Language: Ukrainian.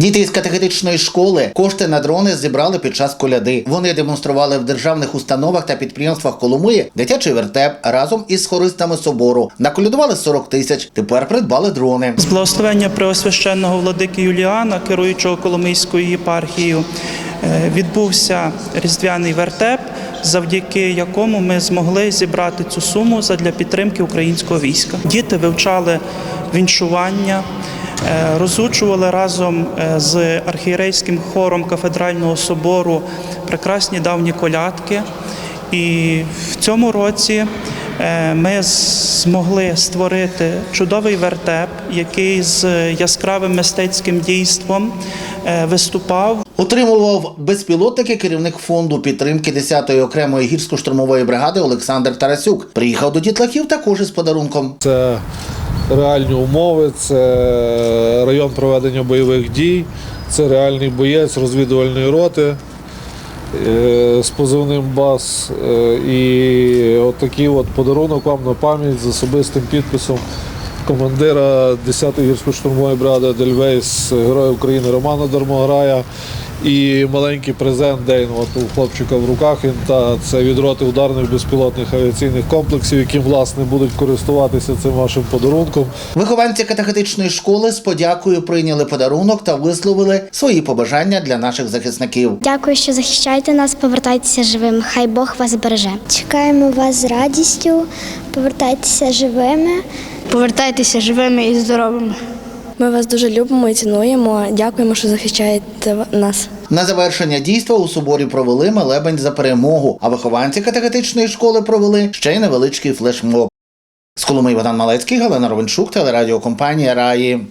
Діти із катехетичної школи кошти на дрони зібрали під час коляди. Вони демонстрували в державних установах та підприємствах Коломиї дитячий вертеп разом із хористами собору. Наколядували 40 тисяч. Тепер придбали дрони. З благословення Преосвященного владики Юліана, керуючого Коломийською єпархією, е, відбувся різдвяний вертеп, завдяки якому ми змогли зібрати цю суму задля підтримки українського війська. Діти вивчали віншування. Е, Розучували разом е, з архієрейським хором кафедрального собору прекрасні давні колядки. І в цьому році е, ми змогли створити чудовий вертеп, який з яскравим мистецьким дійством виступав. Отримував безпілотники керівник фонду підтримки 10-ї окремої гірсько-штурмової бригади Олександр Тарасюк. Приїхав до дітлахів також із подарунком. Це реальні умови, це район проведення бойових дій, це реальний боєць розвідувальної роти е, з позивним БАС. Е, І отакий от подарунок вам на пам'ять з особистим підписом командира 10-ї гірсько-штурмової бригади Дельвейс, Героя України Романа Дармограя. І маленький презент день от у хлопчика в руках. Він та це від роти ударних безпілотних авіаційних комплексів, яким власне будуть користуватися цим вашим подарунком. Вихованці катехетичної школи з подякою прийняли подарунок та висловили свої побажання для наших захисників. Дякую, що захищаєте нас. Повертайтеся живими. Хай Бог вас береже. Чекаємо вас з радістю. Повертайтеся живими. Повертайтеся живими і здоровими. Ми вас дуже любимо і цінуємо. Дякуємо, що захищаєте нас. На завершення дійства у соборі провели малебень за перемогу, а вихованці катехетичної школи провели ще й невеличкий флешмоб. З Коломи Богдан Малецький, Галина Ровенчук, телерадіокомпанія Раї.